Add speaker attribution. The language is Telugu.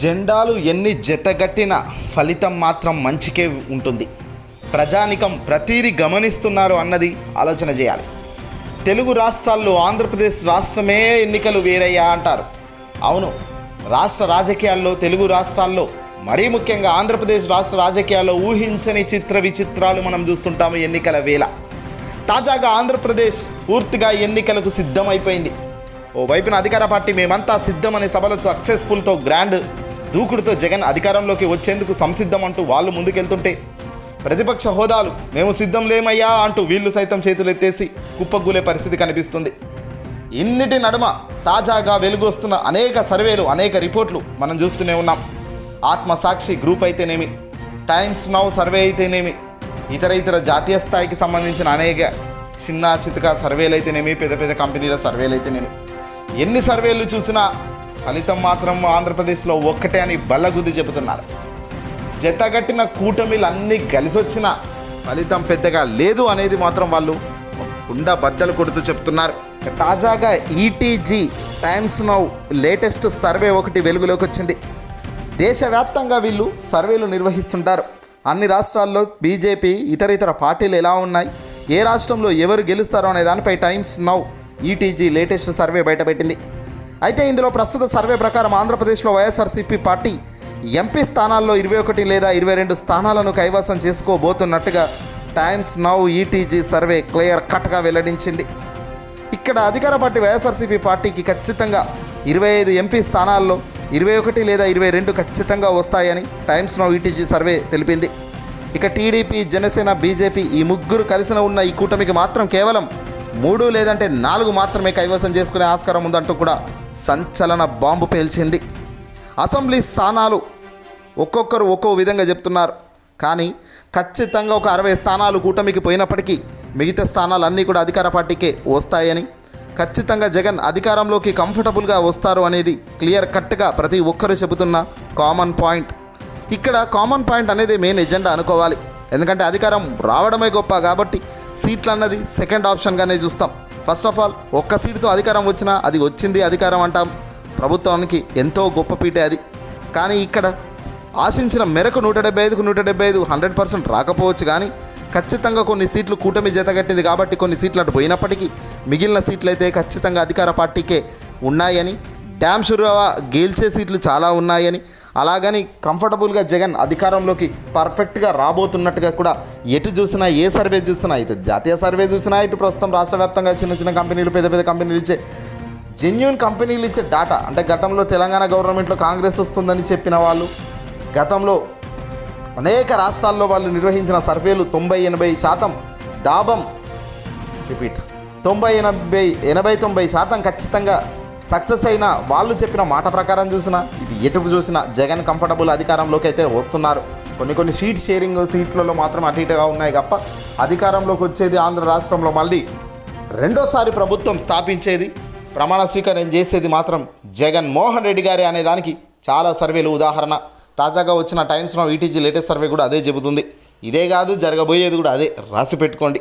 Speaker 1: జెండాలు ఎన్ని జతగట్టిన ఫలితం మాత్రం మంచికే ఉంటుంది. ప్రజానికం ప్రతీది గమనిస్తున్నారు అన్నది ఆలోచన చేయాలి. తెలుగు రాష్ట్రాల్లో ఆంధ్రప్రదేశ్ రాష్ట్రమే ఎన్నికలు వేరయ్యా అంటారు. అవును రాష్ట్ర రాజకీయాల్లో తెలుగు రాష్ట్రాల్లో మరీ ముఖ్యంగా ఆంధ్రప్రదేశ్ రాష్ట్ర రాజకీయాల్లో ఊహించని చిత్ర విచిత్రాలు మనం చూస్తుంటాము ఎన్నికల వేళ. తాజాగా ఆంధ్రప్రదేశ్ పూర్తిగా ఎన్నికలకు సిద్ధమైపోయింది. ఓ వైపున అధికార పార్టీ మేమంతా సిద్ధమనే సభలో సక్సెస్ఫుల్తో గ్రాండ్ దూకుడుతో జగన్ అధికారంలోకి వచ్చేందుకు సంసిద్ధం అంటూ వాళ్ళు ముందుకెళ్తుంటే ప్రతిపక్ష హోదాలు మేము సిద్ధం లేమయ్యా అంటూ వీళ్ళు సైతం చేతులెత్తేసి కుప్పగూలే పరిస్థితి కనిపిస్తుంది. ఇన్నిటి నడుమ తాజాగా వెలుగొస్తున్న అనేక సర్వేలు అనేక రిపోర్ట్లు మనం చూస్తూనే ఉన్నాం. ఆత్మసాక్షి గ్రూప్ అయితేనేమి టైమ్స్ నౌ సర్వే అయితేనేమి ఇతర ఇతర జాతీయ స్థాయికి సంబంధించిన అనేక చిన్న చితక సర్వేలు అయితేనేమి పెద్ద పెద్ద కంపెనీల సర్వేలు అయితేనేమి ఎన్ని సర్వేలు చూసినా ఫలితం మాత్రం ఆంధ్రప్రదేశ్లో ఒక్కటే అని బల్లగుద్ది చెబుతున్నారు. జతగట్టిన కూటమిలు అన్నీ కలిసొచ్చిన ఫలితం పెద్దగా లేదు అనేది మాత్రం వాళ్ళు ఉండ బద్దలు కొడుతూ చెప్తున్నారు. తాజాగా ETG Times Now latest survey ఒకటి వెలుగులోకి వచ్చింది. దేశవ్యాప్తంగా వీళ్ళు సర్వేలు నిర్వహిస్తుంటారు. అన్ని రాష్ట్రాల్లో బీజేపీ ఇతర ఇతర పార్టీలు ఎలా ఉన్నాయి? ఏ రాష్ట్రంలో ఎవరు గెలుస్తారో అనే దానిపై Times Now ETG latest survey బయటపెట్టింది. అయితే ఇందులో ప్రస్తుత సర్వే ప్రకారం ఆంధ్రప్రదేశ్లో వైఎస్ఆర్సీపీ పార్టీ ఎంపీ స్థానాల్లో ఇరవై ఒకటి లేదా ఇరవై రెండు స్థానాలను కైవసం చేసుకోబోతున్నట్టుగా Times Now ETG survey clear కట్గా వెల్లడించింది. ఇక్కడ అధికార పార్టీ వైఎస్ఆర్సీపీ పార్టీకి ఖచ్చితంగా ఇరవై ఐదు ఎంపీ స్థానాల్లో ఇరవై ఒకటి లేదా ఇరవై రెండు ఖచ్చితంగా వస్తాయని టైమ్స్ నౌ ఈటీజీ సర్వే తెలిపింది. ఇక టీడీపీ జనసేన బీజేపీ ఈ ముగ్గురు కలిసిన ఉన్న ఈ కూటమికి మాత్రం కేవలం మూడు లేదంటే నాలుగు మాత్రమే కైవసం చేసుకునే ఆస్కారం ఉందంటూ కూడా సంచలన బాంబు పేల్చింది. అసెంబ్లీ స్థానాలు ఒక్కొక్కరు ఒక్కో విధంగా చెప్తున్నారు. కానీ ఖచ్చితంగా ఒక అరవై స్థానాలు కూటమికి పోయినప్పటికీ మిగతా స్థానాలు అన్నీ కూడా అధికార పార్టీకే వస్తాయని ఖచ్చితంగా జగన్ అధికారంలోకి కంఫర్టబుల్గా వస్తారు అనేది క్లియర్ కట్గా ప్రతి ఒక్కరూ చెబుతున్న కామన్ పాయింట్. ఇక్కడ కామన్ పాయింట్ అనేది మెయిన్ ఎజెండా అనుకోవాలి. ఎందుకంటే అధికారం రావడమే గొప్ప కాబట్టి సీట్లు అన్నది సెకండ్ ఆప్షన్గానే చూస్తాం. ఫస్ట్ ఆఫ్ ఆల్ ఒక్క సీటుతో అధికారం వచ్చినా అది వచ్చింది అధికారం అంటాం. ప్రభుత్వానికి ఎంతో గొప్ప పీటే అది. కానీ ఇక్కడ ఆశించిన మేరకు నూట డెబ్బై ఐదుకు నూట డెబ్బై ఐదు హండ్రెడ్ పర్సెంట్ రాకపోవచ్చు కానీ ఖచ్చితంగా కొన్ని సీట్లు కూటమి జతగట్టింది కాబట్టి కొన్ని సీట్లు అటు పోయినప్పటికీ మిగిలిన సీట్లు అయితే ఖచ్చితంగా అధికార పార్టీకే ఉన్నాయని డ్యామ్ షురావా గేల్చే సీట్లు చాలా ఉన్నాయని అలాగని కంఫర్టబుల్గా జగన్ అధికారంలోకి పర్ఫెక్ట్గా రాబోతున్నట్టుగా కూడా ఎటు చూసినా ఏ సర్వే చూసినా ఇటు జాతీయ సర్వే చూసినా ఇటు ప్రస్తుతం రాష్ట్ర వ్యాప్తంగా చిన్న చిన్న కంపెనీలు పెద్ద పెద్ద కంపెనీలు ఇచ్చే జెన్యున్ కంపెనీలు ఇచ్చే డాటా అంటే గతంలో తెలంగాణ గవర్నమెంట్లో కాంగ్రెస్ వస్తుందని చెప్పిన వాళ్ళు గతంలో అనేక రాష్ట్రాల్లో వాళ్ళు నిర్వహించిన సర్వేలు తొంభై ఎనభై శాతం దాబం. రిపీట్. తొంభై ఎనభై ఎనభై తొంభై శాతం ఖచ్చితంగా సక్సెస్ అయిన వాళ్ళు చెప్పిన మాట ప్రకారం చూసినా ఇది ఎటుకు చూసినా జగన్ కంఫర్టబుల్ అధికారంలోకి అయితే వస్తున్నారు. కొన్ని కొన్ని సీట్ షేరింగ్ సీట్లలో మాత్రం అటు ఇటుగా ఉన్నాయి తప్ప అధికారంలోకి వచ్చేది ఆంధ్ర రాష్ట్రంలో మళ్ళీ రెండోసారి ప్రభుత్వం స్థాపించేది ప్రమాణ స్వీకారం చేసేది మాత్రం జగన్ మోహన్ రెడ్డి గారే అనే దానికి చాలా సర్వేలు ఉదాహరణ. తాజాగా వచ్చిన టైమ్స్లో ఈటీజీ లేటెస్ట్ సర్వే కూడా అదే చెబుతుంది. ఇదే కాదు జరగబోయేది కూడా అదే. రాసి పెట్టుకోండి.